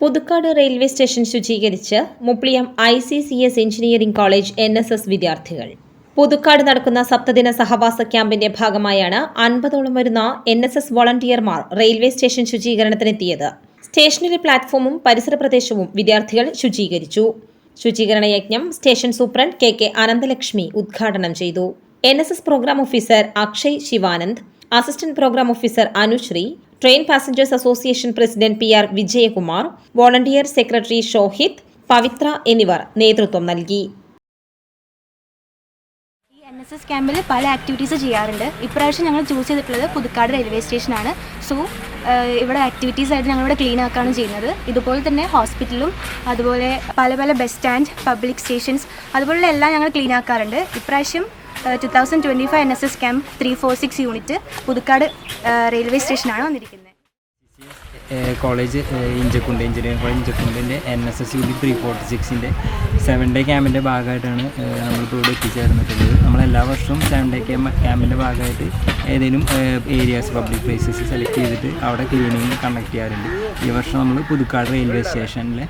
Puthukkad railway station ശുചീകരിച്ച് Muppliyam I C C S engineering college N S S വിദ്യാർത്ഥികൾ. പുതുക്കാട് നടക്കുന്ന സപ്തദിന സഹവാസ ക്യാമ്പിന്റെ ഭാഗമായാണ് അൻപതോളം വരുന്ന എൻ എസ് എസ് വോളണ്ടിയർമാർ റെയിൽവേ സ്റ്റേഷൻ ശുചീകരണത്തിനെത്തിയത്. സ്റ്റേഷനിലെ പ്ലാറ്റ്ഫോമും പരിസര പ്രദേശവും വിദ്യാർത്ഥികൾ ശുചീകരിച്ചു. ശുചീകരണ യജ്ഞം station superintendent K K Ananthalakshmi ഉദ്ഘാടനം ചെയ്തു. N S S programme officer Akshay Shivanand assistant programme officer Anushree train passengers association president P R Vijayakumar volunteer secretary Shohith Pavithra എന്നിവർ നേതൃത്വം നൽകി. എൻ എസ് എസ് ക്യാമ്പിൽ പല ആക്ടിവിറ്റീസ് ചെയ്യാറുണ്ട്. ഇപ്രാവശ്യം ഞങ്ങൾ ചൂസ് ചെയ്തിട്ടുള്ളത് പുതുക്കാട് റെയിൽവേ സ്റ്റേഷനാണ് സോ ഇവിടെ ആക്ടിവിറ്റീസ് ആയിട്ട് ഞങ്ങളിവിടെ ക്ലീൻ ആക്കുകയാണ് ചെയ്യുന്നത്. ഇതുപോലെ തന്നെ ഹോസ്പിറ്റലും അതുപോലെ പല പല ബസ് സ്റ്റാൻഡ് പബ്ലിക് സ്റ്റേഷൻസ് അതുപോലുള്ള എല്ലാം ഞങ്ങൾ ക്ലീൻ ആക്കാറുണ്ട്. ഇപ്രാവശ്യം two thousand twenty five N S S camp three four six unit Puthukkad railway സ്റ്റേഷനാണ് വന്നിരിക്കുന്നത്. College Inchakkundu engineering college ഇഞ്ചക്കുണ്ടിന്റെ N S S U B three forty സിക്സിന്റെ seven day ക്യാമ്പിന്റെ ഭാഗമായിട്ടാണ് നമ്മളിപ്പോൾ ഇവിടെ എത്തിച്ചേർന്നിട്ടുള്ളത്. നമ്മൾ എല്ലാ വർഷവും സെവൻ ഡേ ക്യാമ്പ് ക്യാമ്പിന്റെ ഭാഗമായിട്ട് ഏതെങ്കിലും ഏരിയാസ് പബ്ലിക് പ്ലേസസ് സെലക്ട് ചെയ്തിട്ട് അവിടെ ക്ലീനിങ് കണ്ടക്ട് ചെയ്യാറുണ്ട്. ഈ വർഷം നമ്മൾ പുതുക്കാട് റെയിൽവേ സ്റ്റേഷനിലെ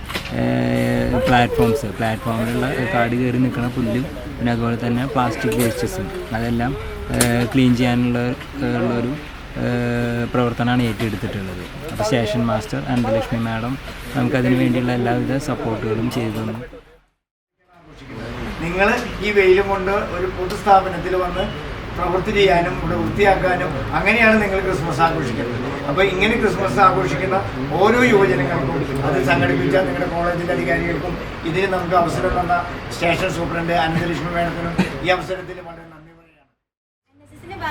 പ്ലാറ്റ്ഫോംസ് പ്ലാറ്റ്ഫോമിലുള്ള കാട് കയറി നിൽക്കുന്ന പുല്ലും പിന്നെ അതുപോലെ തന്നെ പ്ലാസ്റ്റിക് വേസ്റ്റസും അതെല്ലാം ക്ലീൻ ചെയ്യാനുള്ള ഉള്ളൊരു പ്രവർത്തനമാണ് ഏറ്റെടുത്തിട്ടുള്ളത്. അപ്പോൾ സ്റ്റേഷൻ മാസ്റ്റർ അനന്തലക്ഷ്മി മാഡം നമുക്കതിന് വേണ്ടിയുള്ള എല്ലാവിധ സപ്പോർട്ടുകളും ചെയ്തു തന്നു. നിങ്ങൾ ഈ വെയിലും കൊണ്ട് ഒരു പൊതുസ്ഥാപനത്തിൽ വന്ന് പ്രവൃത്തി ചെയ്യാനും ഇവിടെ വൃത്തിയാക്കാനും അങ്ങനെയാണ് നിങ്ങൾ ക്രിസ്മസ് ആഘോഷിക്കുന്നത്. അപ്പോൾ ഇങ്ങനെ ക്രിസ്മസ് ആഘോഷിക്കുന്ന ഓരോ യുവജനങ്ങൾക്കും അത് സംഘടിപ്പിച്ച നിങ്ങളുടെ കോളേജിന്റെ അധികാരികൾക്കും ഇതിന് നമുക്ക് അവസരം തന്ന സ്റ്റേഷൻ സൂപ്രണ്ട് അനന്തലക്ഷ്മി മേഡത്തിനും ഈ അവസരത്തിൽ വളരെ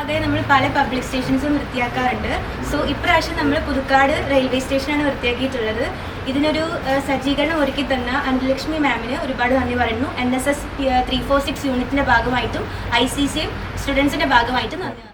എസ് നമ്മൾ പല പബ്ലിക് സ്റ്റേഷൻസും വൃത്തിയാക്കാറുണ്ട്. സോ ഇപ്രാവശ്യം നമ്മൾ പുതുക്കാട് റെയിൽവേ സ്റ്റേഷനാണ് വൃത്തിയാക്കിയിട്ടുള്ളത്. ഇതിനൊരു സജ്ജീകരണം ഒരുക്കി തന്ന അനന്തലക്ഷ്മി മാമിന് ഒരുപാട് നന്ദി പറയുന്നു. N S S three four six യൂണിറ്റിന്റെ ഭാഗമായിട്ടും ഐ സി സി സ്റ്റുഡൻസിന്റെ ഭാഗമായിട്ടും നന്ദി